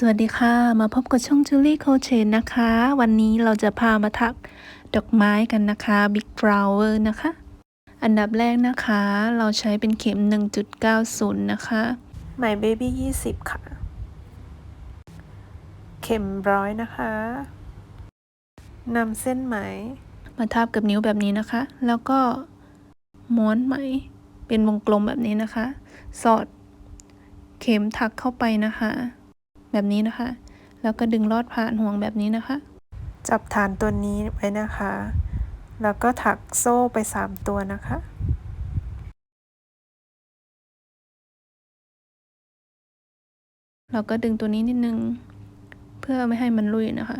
สวัสดีค่ะ มาพบกับช่องจูลี่โคเชนนะคะ วันนี้เราจะพามาทักดอกไม้กันนะคะ Big Flower นะคะ อันดับแรกนะคะ เราใช้เป็นเข็ม 1.90 นะคะไหมเบบี้20 ค่ะ เข็มร้อยนะคะนำเส้นไหม มาทาบกับนิ้วแบบนี้นะคะ แล้วก็ม้วนไหม เป็นวงกลมแบบนี้นะคะ สอด เข็มถักเข้าไปนะคะ แบบนี้นะคะ แล้วก็ดึงลอดผ่านห่วงแบบนี้นะคะ จับฐานตัวนี้ไว้นะคะ แล้วก็ถักโซ่ไป 3 ตัวนะคะเราก็ดึงตัวนี้นิดนึง เพื่อไม่ให้มันลุยนะคะ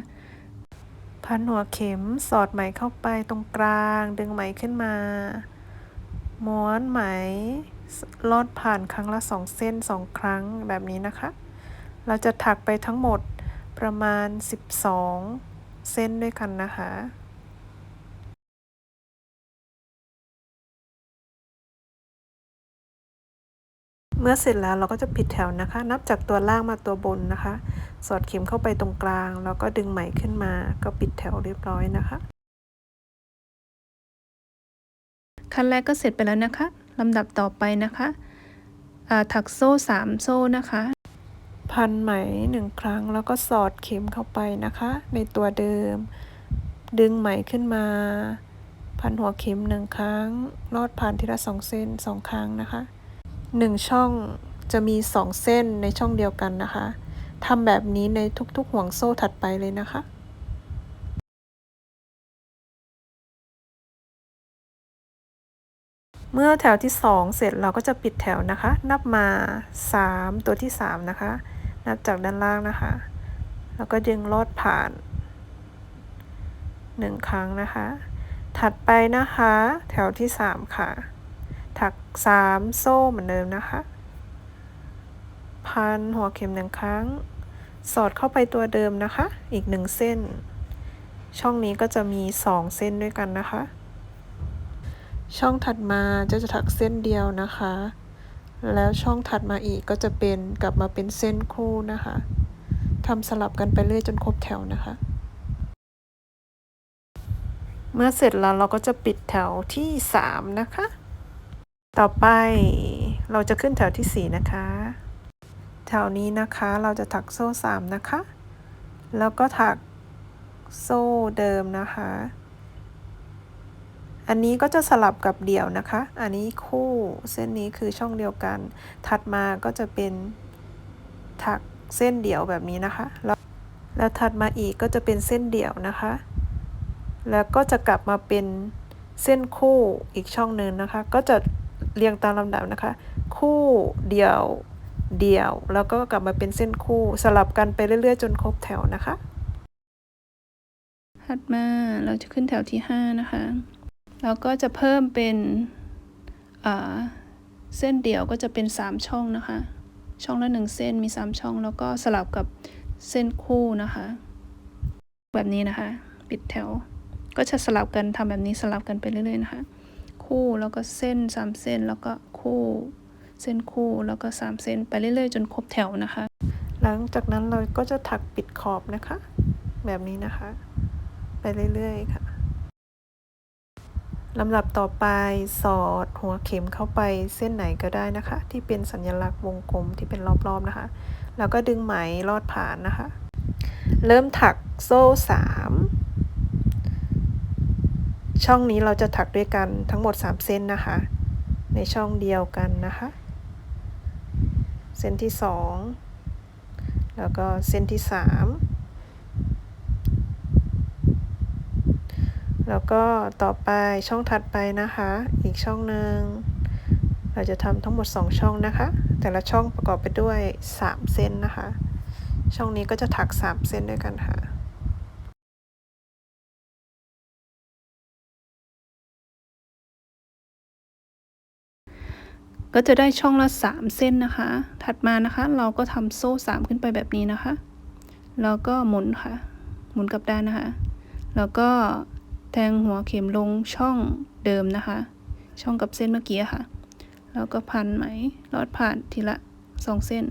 พันหัวเข็มสอดไหมเข้าไปตรงกลาง ดึงไหมขึ้นมา ม้วนไหมลอดผ่านครั้งละสองเส้นสองครั้งแบบนี้นะคะ เราจะถักไปทั้งหมดประมาณ 12 เส้นด้วยกันนะคะเมื่อเสร็จแล้วเราก็จะปิดแถวนะคะ นับจากตัวล่างมาตัวบนนะคะ สอดเข็มเข้าไปตรงกลาง แล้วก็ดึงไหมขึ้นมา ก็ปิดแถวเรียบร้อยนะคะ ขั้นแรกก็เสร็จไปแล้วนะคะลำดับต่อไปนะคะ ถักโซ่ 3 โซ่นะคะ พันไหมหนึ่งครั้งแล้วก็สอดเข็มเข้าไปนะคะ ในตัวเดิม ดึงไหมขึ้นมา พันหัวเข็มหนึ่งครั้ง ลอดผ่านทีละสองเส้นสองครั้งนะคะหนึ่งช่องจะมีสองเส้นในช่องเดียวกันนะคะทำแบบนี้ในทุกๆห่วงโซ่ถัดไปเลยนะคะเมื่อแถวที่ 2 เสร็จเราก็จะปิดแถวนะคะ นับมา 3 ตัวที่ 3 นะคะ นับจากด้านล่างนะคะ แล้วก็ดึงลอดผ่าน1ครั้งนะคะ ถัดไปนะคะ แถวที่3ค่ะ ถัก3โซ่เหมือนเดิมนะคะ พันหัวเข็มหนึ่งครั้ง สอดเข้าไปตัวเดิมนะคะ อีก1เส้น ช่องนี้ก็จะมี2เส้นด้วยกันนะคะ ช่องถัดมาจะจะถักเส้นเดียวนะคะ แล้วช่องถัดมาอีกก็จะเป็นกลับมาเป็นเส้นคู่นะคะทำสลับกันไปเรื่อยจนครบแถวนะคะ เมื่อเสร็จแล้วเราก็จะปิดแถวที่3นะคะ ต่อไปเราจะขึ้นแถวที่ 4 นะคะ แถวนี้นะคะเราจะถักโซ่ 3 นะคะ แล้วก็ถักโซ่เดิมนะคะ อันนี้ก็จะสลับกับเดี่ยวนะคะ อันนี้คู่เส้นนี้คือช่องเดียวกัน ถัดมาก็จะเป็นถักเส้นเดี่ยวแบบนี้นะคะ แล้วแล้วถัดมาอีกก็จะเป็นเส้นเดี่ยวนะคะ แล้วก็จะกลับมาเป็นเส้นคู่อีกช่องหนึ่งนะคะ ก็จะเรียงตามลำดับนะคะ คู่เดี่ยวเดี่ยว แล้วก็กลับมาเป็นเส้นคู่สลับกันไปเรื่อยๆ จนครบแถวนะคะ ถัดมาเราจะขึ้นแถวที่ 5 นะคะ แล้วก็จะเพิ่มเป็นเส้นเดี่ยวก็จะเป็น 3 ช่องนะคะ ช่องละ 1 เส้นมี 3 ช่อง แล้วก็สลับกับเส้นคู่นะคะ แบบนี้นะคะ ปิดแถว ก็จะสลับกันทำแบบนี้สลับกันไปเรื่อยๆนะคะ คู่แล้วก็เส้น 3 เส้นแล้วก็คู่เส้นคู่แล้วก็ 3 เส้นไปเรื่อยๆ จนครบแถวนะคะ หลังจากนั้นเราก็จะถักปิดขอบนะคะ แบบนี้นะคะ ไปเรื่อยๆค่ะ ลำดับต่อไปสอดหัวเข็มเข้าไปเส้นไหนก็ได้นะคะ ที่เป็นสัญลักษณ์วงกลมที่เป็นรอบๆนะคะ แล้วก็ดึงไหมลอดผ่านนะคะ เริ่มถักโซ่3ช่องนี้เราจะถักด้วยกันทั้งหมด 3 เส้นนะคะ ในช่องเดียวกันนะคะ เส้นที่ 2 แล้วก็เส้นที่ 3 แล้วก็ต่อไปช่องถัดไปนะคะ อีกช่องหนึ่งเราจะทำทั้งหมด 2 ช่องนะคะ แต่ละช่องประกอบไปด้วย 3 เส้นนะคะ ช่องนี้ก็จะถัก 3 เส้นด้วยกันค่ะก็จะได้ช่องละ 3 เส้นนะคะ ถัดมานะคะ เราก็ทำโซ่ 3 ขึ้นไปแบบนี้นะคะ แล้วก็หมุนค่ะ หมุนกลับด้านนะคะ แล้วก็ แทงหัวเข็มลงช่องเดิมนะคะ ช่องกับเส้นเมื่อกี้ค่ะ แล้วก็พันไหมลอดผ่านทีละสองเส้น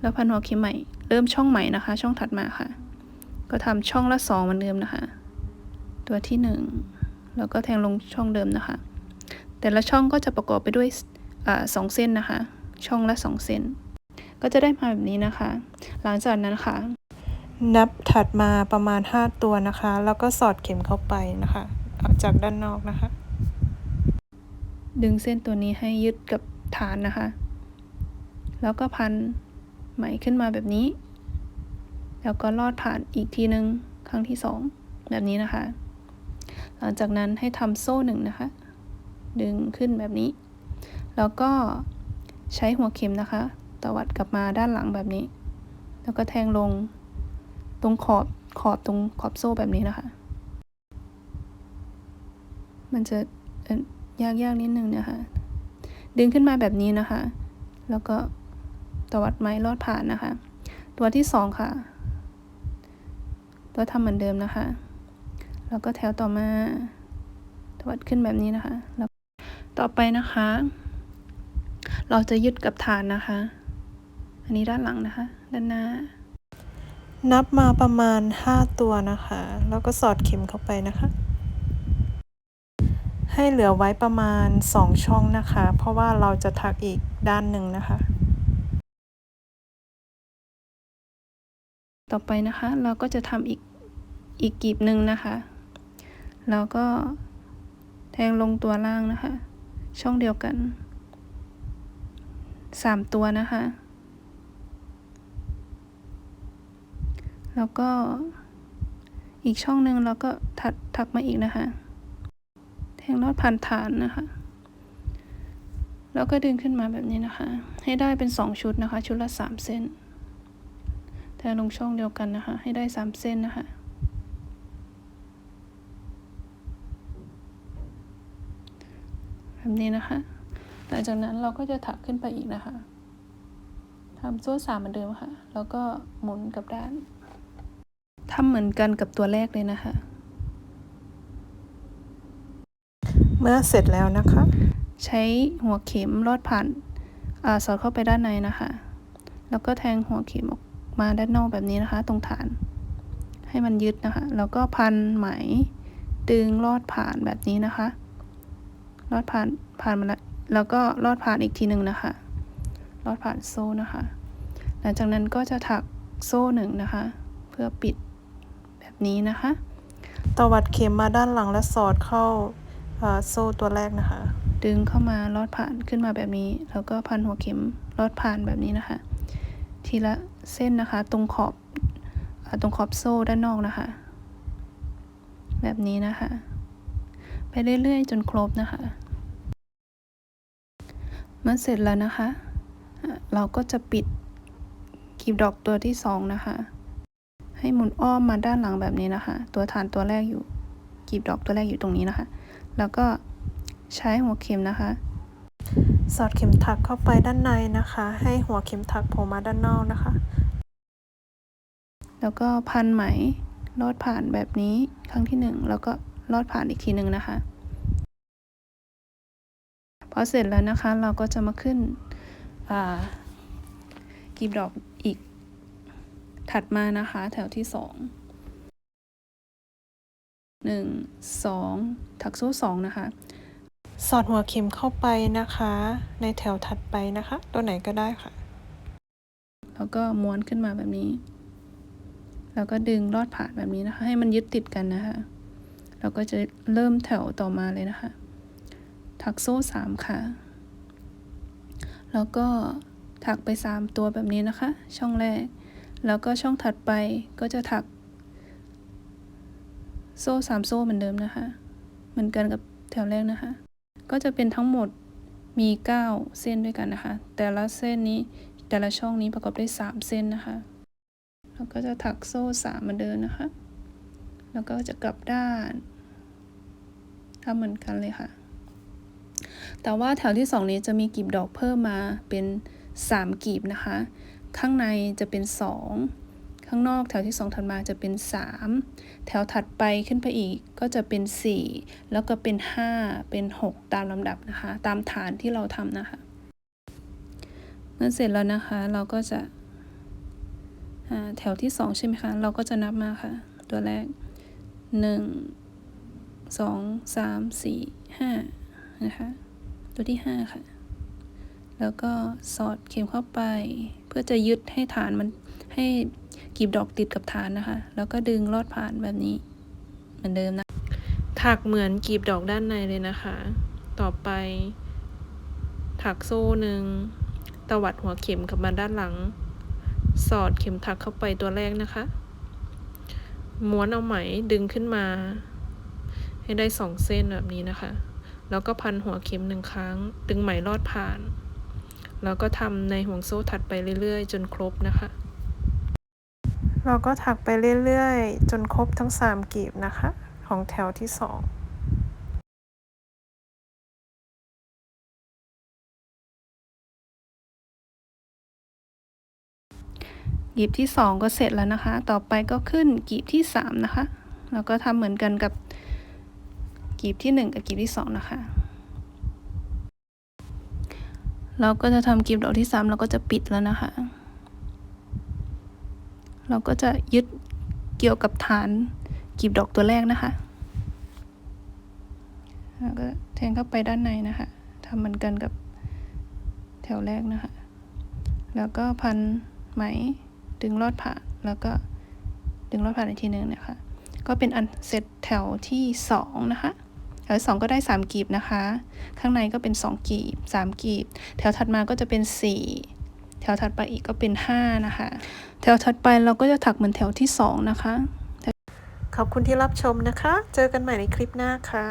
แล้วพันหัวเข็มใหม่ เริ่มช่องใหม่นะคะ ช่องถัดมาค่ะ ก็ทำช่องละสองเหมือนเดิมนะคะ ตัวที่หนึ่งแล้วก็แทงลงช่องเดิมนะคะ แต่ละช่องก็จะประกอบไปด้วยสองเส้นนะคะ ช่องละสองเส้น ก็จะได้มาแบบนี้นะคะ หลังจากนั้นค่ะ นับถัดมาประมาณ 5 ตัวนะคะ แล้วก็สอดเข็มเข้าไปนะคะเอาจากด้านนอกนะคะ ดึงเส้นตัวนี้ให้ยึดกับฐานนะคะ แล้วก็พันไหมขึ้นมาแบบนี้ แล้วก็ลอดผ่านอีกทีหนึ่งครั้งที่สองแบบนี้นะคะ หลังจากนั้นให้ทำโซ่หนึ่งนะคะ ดึงขึ้นแบบนี้ แล้วก็ใช้หัวเข็มนะคะ ตวัดกลับมาด้านหลังแบบนี้ แล้วก็แทงลง ตรงขอบขอบตรงขอบโซ่แบบนี้นะคะ มันจะเอ่อยากๆนิดนึงนะคะ ดึงขึ้นมาแบบนี้นะคะ แล้วก็ตวัดไม้ลอดผ่านนะคะ ตัวที่สองค่ะ ตัวทำเหมือนเดิมนะคะ แล้วก็แถวต่อมา ตวัดขึ้นแบบนี้นะคะ แล้วต่อไปนะคะ เราจะยึดกับฐานนะคะ อันนี้ด้านหลังนะคะ ด้านหน้า นับมาประมาณ 5 ตัวนะคะ แล้วก็สอดเข็มเข้าไปนะคะ ให้เหลือไว้ประมาณ 2 ช่องนะคะ เพราะว่าเราจะถักอีกด้านหนึ่งนะคะ ต่อไปนะคะ เราก็จะทำอีกอีกกลีบหนึ่งนะคะแล้วก็แทงลงตัวล่างนะคะ ช่องเดียวกันสามตัวนะคะ แล้วก็อีกช่องหนึ่งเราก็ถัดถักมาอีกนะคะ แทงลอดผ่านฐานนะคะ แล้วก็ดึงขึ้นมาแบบนี้นะคะ ให้ได้เป็นสองชุดนะคะ ชุดละสามเส้น แทงลงช่องเดียวกันนะคะ ให้ได้สามเส้นนะคะแบบนี้นะคะ หลังจากนั้นเราก็จะถักขึ้นไปอีกนะคะทำโซ่สามเหมือนเดิมค่ะ แล้วก็หมุนกับด้าน ทำเหมือนกันกับตัวแรกเลยนะคะ เมื่อเสร็จแล้วนะคะ ใช้หัวเข็มลอดผ่านอาสอดเข้าไปด้านในนะคะ แล้วก็แทงหัวเข็มออกมาด้านนอกแบบนี้นะคะ ตรงฐาน ให้มันยึดนะคะ แล้วก็พันไหมดึงลอดผ่านแบบนี้นะคะ ลอดผ่านผ่านมาแล้วแล้วก็ลอดผ่านอีกทีหนึ่งนะคะ ลอดผ่านโซ่นะคะ หลังจากนั้นก็จะถักโซ่หนึ่งนะคะ เพื่อปิดแบบ นี้นะคะ ตวัดเข็มมาด้านหลังและสอดเข้าโซ่ตัวแรกนะคะ ดึงเข้ามาลอดผ่านขึ้นมาแบบนี้ แล้วก็พันหัวเข็มลอดผ่านแบบนี้นะคะ ทีละเส้นนะคะ ตรงขอบตรงขอบโซ่ด้านนอกนะคะ แบบนี้นะคะ ไปเรื่อยๆ จนครบนะคะเมื่อเสร็จแล้วนะคะ เราก็จะปิดกลีบดอกตัวที่สองนะคะ ให้หมุนอ้อมมาด้านหลังแบบนี้นะคะ ตัวฐานตัวแรกอยู่กลีบดอกตัวแรกอยู่ตรงนี้นะคะ แล้วก็ใช้หัวเข็มนะคะ สอดเข็มถักเข้าไปด้านในนะคะ ให้หัวเข็มถักโผล่มาด้านนอกนะคะ แล้วก็พันไหมลอดผ่านแบบนี้ครั้งที่หนึ่งแล้วก็ลอดผ่านอีกทีหนึ่งนะคะพอเสร็จแล้วนะคะเราก็จะมาขึ้นอ่ากลีบดอกอีก ถัดมานะคะแถวที่สองหนึ่งสองถักโซ่สองนะคะ สอดหัวเข็มเข้าไปนะคะ ในแถวถัดไปนะคะ ตัวไหนก็ได้ค่ะ แล้วก็ม้วนขึ้นมาแบบนี้ แล้วก็ดึงลอดผ่านแบบนี้นะคะ ให้มันยึดติดกันนะคะเราก็จะเริ่มแถวต่อมาเลยนะคะ ถักโซ่สามค่ะ แล้วก็ถักไปสามตัวแบบนี้นะคะ ช่องแรก แล้วก็ช่องถัดไปก็จะถัก โซ่สามโซ่เหมือนเดิมนะคะ เหมือนกันกับแถวแรกนะคะ ก็จะเป็นทั้งหมดมี 9 เส้นด้วยกันนะคะ แต่ละเส้นนี้แต่ละช่องนี้ประกอบด้วย 3 เส้นนะคะแล้วก็จะถักโซ่3เหมือนเดิมนะคะ แล้วก็จะกลับด้านทำเหมือนกันเลยค่ะ แต่ว่าแถวที่ 2 นี้จะมีกลีบดอกเพิ่มมาเป็น 3กลีบนะคะ ข้างในจะเป็น 2 ข้างนอกแถวที่ 2 ถัดมาจะเป็น 3 แถวถัดไปขึ้นไปอีกก็จะเป็น 4 แล้วก็เป็น 5 เป็น 6 ตามลำดับนะคะ ตามฐานที่เราทำนะคะ เมื่อเสร็จแล้วนะคะเราก็จะแถวที่สองใช่ไหมคะ เราก็จะนับมาค่ะ ตัวแรกหนึ่งสองสามสี่ห้านะคะ ตัวที่ห้าค่ะ แล้วก็สอดเข็มเข้าไป เพื่อจะยึดให้ฐานมันให้กีบดอกติดกับฐานนะคะ แล้วก็ดึงลอดผ่านแบบนี้ เหมือนเดิมนะ ถักเหมือนกีบดอกด้านในเลยนะคะ ต่อไป ถักโซ่หนึ่งตวัดหัวเข็มกลับมาด้านหลัง สอดเข็มถักเข้าไปตัวแรกนะคะ ม้วนเอาไหมดึงขึ้นมา ให้ได้สองเส้นแบบนี้นะคะ แล้วก็พันหัวเข็มหนึ่งครั้ง ดึงไหมลอดผ่าน แล้วก็ทำในห่วงโซ่ถัดไปเรื่อยๆ จนครบนะคะ เราก็ถักไปเรื่อยๆ จนครบทั้งสามกลีบนะคะ ของแถวที่สองกีบที่สองก็เสร็จแล้วนะคะ ต่อไปก็ขึ้นกีบที่สามนะคะ แล้วก็ทำเหมือนกันกับกีบที่หนึ่งกับกีบที่สองนะคะ เราก็จะทำกลีบดอกที่สามเราก็จะปิดแล้วนะคะ เราก็จะยึดเกี่ยวกับฐานกลีบดอกตัวแรกนะคะแล้วก็แทงเข้าไปด้านในนะคะทำเหมือนกันกับแถวแรกนะคะ แล้วก็พันไหมดึงลอดผ่านแล้วก็ดึงลอดผ่านอีกทีหนึ่งนะคะ ก็เป็นอันเสร็จแถวที่สองนะคะ วที่สองก็ได้สามกีบนะคะ ข้างในก็เป็นสองกีบสามกีบ แถวถัดมาก็จะเป็นสี่แถวถัดไปอีกก็เป็นห้านะคะ แถวถัดไปเราก็จะถักเหมือนแถวที่สองนะคะ ขอบคุณที่รับชมนะคะ เจอกันใหม่ในคลิปหน้าค่ะ